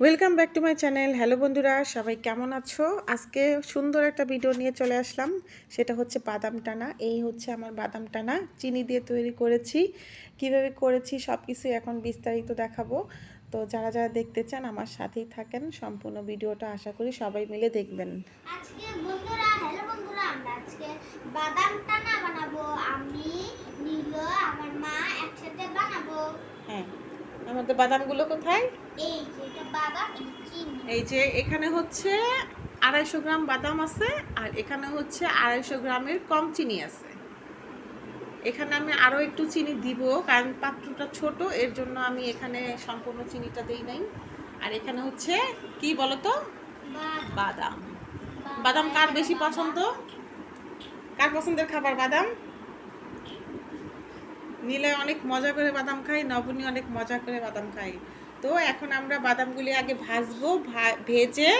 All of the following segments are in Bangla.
Welcome back to my channel hello বন্ধুরা সবাই কেমন আছো? আজকে সুন্দর একটা ভিডিও নিয়ে চলে আসলাম। সেটা হচ্ছে বাদাম টানা। এই হচ্ছে আমার বাদাম টানা। চিনি দিয়ে তৈরি করেছি। কীভাবে করেছি সব কিছু এখন বিস্তারিত দেখাবো। তো যারা যারা দেখতে চান আমার সাথেই থাকেন। সম্পূর্ণ ভিডিওটা আশা করি সবাই মিলে দেখবেন। আজকে বন্ধুরা হ্যালো বন্ধুরা আমরা আজকে বাদাম টানা বানাবো। আমি নীল আমার মা একসাথে বানাবো। হ্যাঁ। আমাদের বাদামগুলো কোথায়? এই এই যে এখানে হচ্ছে আড়াইশো গ্রাম বাদাম আছে আর এখানে হচ্ছে আড়াইশো গ্রামের কম চিনি আছে। এখানে আমি আরও একটু চিনি দিব কারণ পাত্রটা ছোট এর জন্য আমি এখানে সম্পূর্ণ চিনিটা দেই নাই। আর এখানে হচ্ছে কি বলতো? বাদাম। বাদাম। বাদাম কার বেশি পছন্দ? কার পছন্দের খাবার বাদাম? নীলে অনেক মজা করে বাদাম খাই নবনী অনেক মজা করে বাদাম খাই। তো এখন আমরা বাদামগুলি আগে ভাজবো ভেজে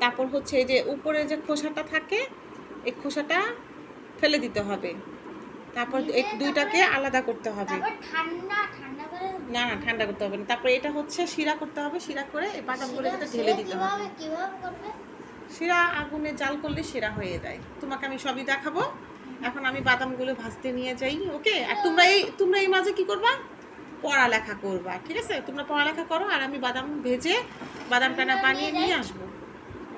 তারপর হচ্ছে এই যে উপরে যে খোসাটা থাকে এই খোসাটা ফেলে দিতে হবে। তারপর এই দুইটাকে আলাদা করতে হবে। না না ঠান্ডা করতে হবে না। তারপর এটা হচ্ছে শিরা করতে হবে শিরা করে এই বাদামগুলো যাতে ঢেলে দিতে হবে। শিরা আগুনে জাল করলে শিরা হয়ে যায়। তোমাকে আমি সবই দেখাবো। এখন আমি বাদামগুলো ভাজতে নিয়ে যাই ওকে? আর তোমরা এই তোমরা এই মাঝে কি করবা? পড়ালেখা করবা ঠিক আছে? তোমরা পড়ালেখা করো আর আমি বাদাম ভেজে বাদাম টানা বানিয়ে নিয়ে আসব।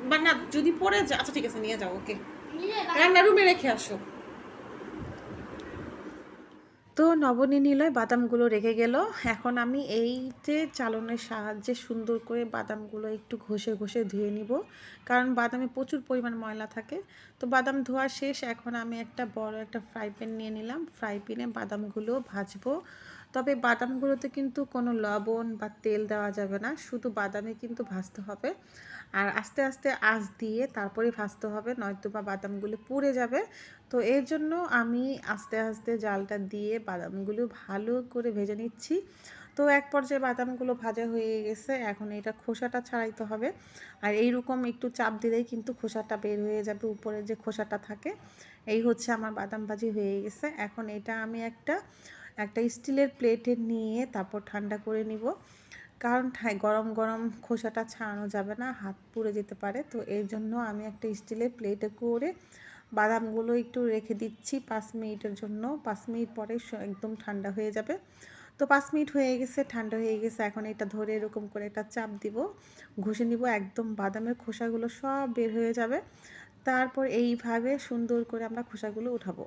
বা না যদি পড়ে যা আচ্ছা ঠিক আছে নিয়ে যাও ওকে। রান্না রুমে রেখে আসো। তো নবনী নিলয় বাদামগুলো রেখে গেল। এখন আমি এই যে চালনের সাহায্যে সুন্দর করে বাদামগুলো একটু ঘষে ঘষে ধুয়ে নিব কারণ বাদামে প্রচুর পরিমাণ ময়লা থাকে। তো বাদাম ধোয়া শেষ এখন আমি একটা বড় একটা ফ্রাই প্যান নিয়ে নিলাম। ফ্রাই প্যানে বাদামগুলো ভাজবো। তবে বাদামগুলোতে কিন্তু কোনো লবণ বা তেল দেওয়া যাবে না, শুধু বাদামে কিন্তু ভাজতে হবে। আর আস্তে আস্তে আঁচ দিয়ে তারপরে ভাজতে হবে, নয়তো বা বাদামগুলো পুড়ে যাবে। তো এর জন্য আমি আস্তে আস্তে জালটা দিয়ে বাদামগুলো ভালো করে ভেজে নিচ্ছি। তো এক পর্যায়ে বাদামগুলো ভাজা হয়ে গেছে, এখন এটা খোসাটা ছাড়াইতে হবে। আর এইরকম একটু চাপ দিলেই কিন্তু খোসাটা বের হয়ে যাবে, উপরে যে খোসাটা থাকে এই হচ্ছে আমার বাদাম ভাজি হয়ে গেছে। এখন এটা আমি একটা একটা স্টিলের প্লেটে নিয়ে তারপর ঠান্ডা করে নিব। কারণ ঠাই গরম গরম খোসাটা ছাড়ানো যাবে না, হাত পুড়ে যেতে পারে। তো এর জন্য আমি একটা স্টিলের প্লেটে করে বাদামগুলো একটু রেখে দিচ্ছি পাঁচ মিনিটের জন্য। পাঁচ মিনিট পরে একদম ঠান্ডা হয়ে যাবে। তো পাঁচ মিনিট হয়ে গেছে, ঠান্ডা হয়ে গেছে। এখন এটা ধরে এরকম করে একটা চাপ দিব। ঘষে নিব, একদম বাদামের খোসাগুলো সব বের হয়ে যাবে। তারপর এইভাবে সুন্দর করে আমরা খোসাগুলো উঠাবো।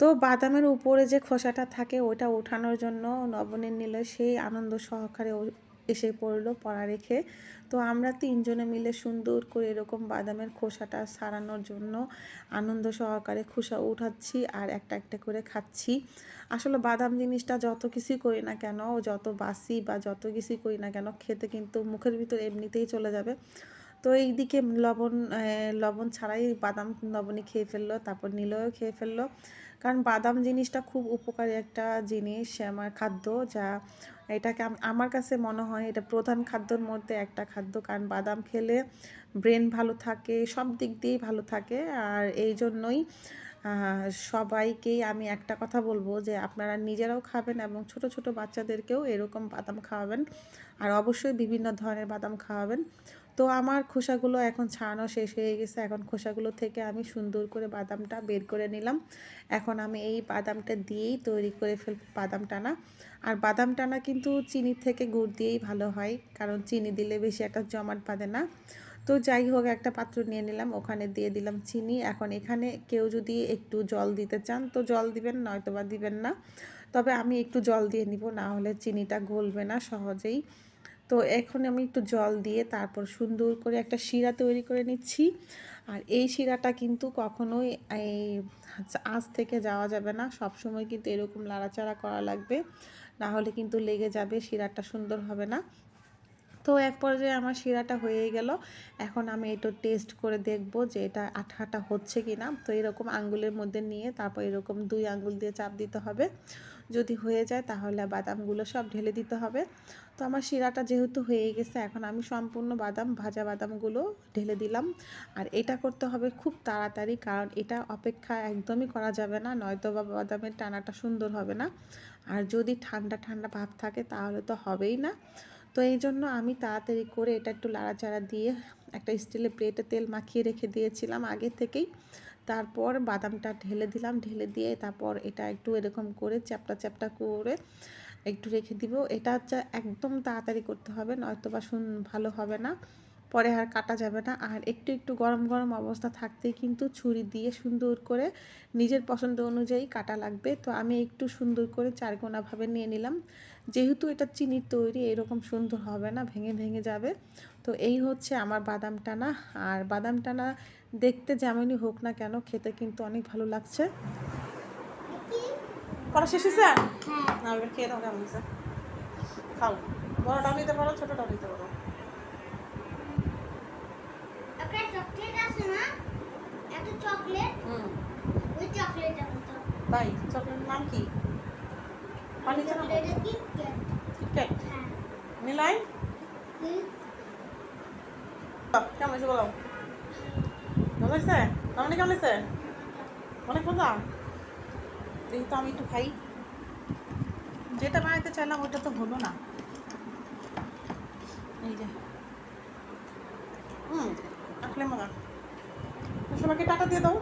তো বাদামের উপরে যে খোসাটা থাকে ওটা ওঠানোর জন্য নবনীর নিলে সেই আনন্দ সহকারে এসে পড়ল পড়া রেখে। তো আমরা তিনজনে মিলে সুন্দর করে এরকম বাদামের খোসাটা সারানোর জন্য আনন্দ সহকারে খোসা উঠাচ্ছি আর একটা একটা করে খাচ্ছি। আসলে বাদাম জিনিসটা যত কিছুই করি না কেন, যত বাসি বা যত কিছুই করি না কেন, খেতে কিন্তু মুখের ভিতর এমনিতেই চলে যাবে। তো এইদিকে লবণ লবণ ছাড়াই বাদাম লবণী খেয়ে ফেলল, তারপর নীলও খেয়ে ফেলল। কারণ বাদাম জিনিসটা খুব উপকারী একটা জিনিস আমার খাদ্য, যা এটাকে আমার কাছে মনে হয় এটা প্রধান খাদ্যর মধ্যে একটা খাদ্য। কারণ বাদাম খেলে ব্রেন ভালো থাকে, সব দিক দিয়েই ভালো থাকে। আর এই জন্যই সবাইকেই আমি একটা কথা বলব যে আপনারা নিজেরাও খাবেন এবং ছোট ছোট বাচ্চাদেরকেও এরকম বাদাম খাওয়াবেন। আর অবশ্যই বিভিন্ন ধরনের বাদাম খাওয়াবেন। তো আমার খোসাগুলো এখন ছাড়ানো শেষ হয়ে গেছে। এখন খোসাগুলো থেকে আমি সুন্দর করে বাদামটা বের করে নিলাম। এখন আমি এই বাদামটা দিয়েই তৈরি করে ফেল বাদাম টানা আর বাদাম টানা কিন্তু চিনি থেকে গুড় দিয়েই ভালো হয়, কারণ চিনি দিলে বেশি একটা জমাট বাঁধে না। তো যাই হোক, একটা পাত্র নিয়ে নিলাম, ওখানে দিয়ে দিলাম চিনি। এখন এখানে কেউ যদি একটু জল দিতে চান, তো জল দিবেন নয়তো বা দিবেন না। তবে আমি একটু জল দিয়ে নিব, না হলে চিনিটা গলবে না সহজেই। তো এখন আমি একটু জল দিয়ে তারপর সুন্দর করে একটা শিরা তৈরি করে নিচ্ছি। আর এই শিরাটা কিন্তু কখনোই এই আঁচ থেকে যাওয়া যাবে না সব সময় কিন্তু এরকম লাড়াচাড়া করা লাগবে। না হলে কিন্তু লেগে যাবে, শিরাটা সুন্দর হবে না। তো এক পর্যায়ে আমার শিরাটা হয়ে গেল। এখন আমি একটু টেস্ট করে দেখব যে এটা আঠা আঠা হচ্ছে কি না তো এরকম আঙ্গুলের মধ্যে নিয়ে তারপর এরকম দুই আঙ্গুল দিয়ে চাপ দিতে হবে। যদি হয়ে যায় তাহলে বাদামগুলো সব ঢেলে দিতে হবে। তো আমার শিরাটা যেহেতু হয়ে গেছে, এখন আমি সম্পূর্ণ বাদাম, ভাজা বাদামগুলো ঢেলে দিলাম। আর এটা করতে হবে খুব তাড়াতাড়ি, কারণ এটা অপেক্ষা একদমই করা যাবে না, নয়তো বা বাদামের টানাটা সুন্দর হবে না। আর যদি ঠান্ডা ঠান্ডা ভাব থাকে তাহলে তো হবেই না। তো এই জন্য আমি তাড়াতাড়ি করে এটা একটু লাড়াচাড়া দিয়ে একটা স্টিলের প্লেটে তেল মাখিয়ে রেখে দিয়েছিলাম আগে থেকেই। তারপর বাদামটা ঢেলে দিলাম, ঢেলে দিয়ে তারপর এটা একটু এরকম করে চ্যাপটা চ্যাপটা করে একটু রেখে দিব। এটা হচ্ছে একদম তাড়াতাড়ি করতে হবে নয়তো বা শুন ভালো হবে না। পরে আর কাটা যাবে না। আর একটু একটু গরম গরম অবস্থা থাকতেই কিন্তু ছুরি দিয়ে সুন্দর করে নিজের পছন্দ অনুযায়ী কাটা লাগবে। তো আমি একটু সুন্দর করে চারকোনাভাবে নিয়ে নিলাম। যেহেতু এটা চিনির তৈরি এরকম সুন্দর হবে না ভেঙে ভেঙে যাবে। তো এই হচ্ছে আমার বাদাম টানা। আর বাদাম টানা দেখতে যেমনই হোক না কেন খেতে কিন্তু অনেক ভালো লাগছে। পড়া শেষ হয়েছে? হ্যাঁ। না এবার খেয়ে দাও কেমন খাও। বড়টাও নিতে পারো ছোটোটাও নিতে পারো একটা চকলেট আছে না একটা চকলেট হুম ওই চকলেটটা মতো তাই চকলেটের নাম কি? পানি চানা কিটক্যাট মিলাই কেমন হয়েছে বলো? ভালো হয়েছে? কেমন কেমন অনেক মজা? এই তো আমি একটু খাই। যেটা বানাইতে চাইলাম ওটা তো হলো না। এই যে। হুম আসলে মজা সবাইকে টাকা দিয়ে দাও।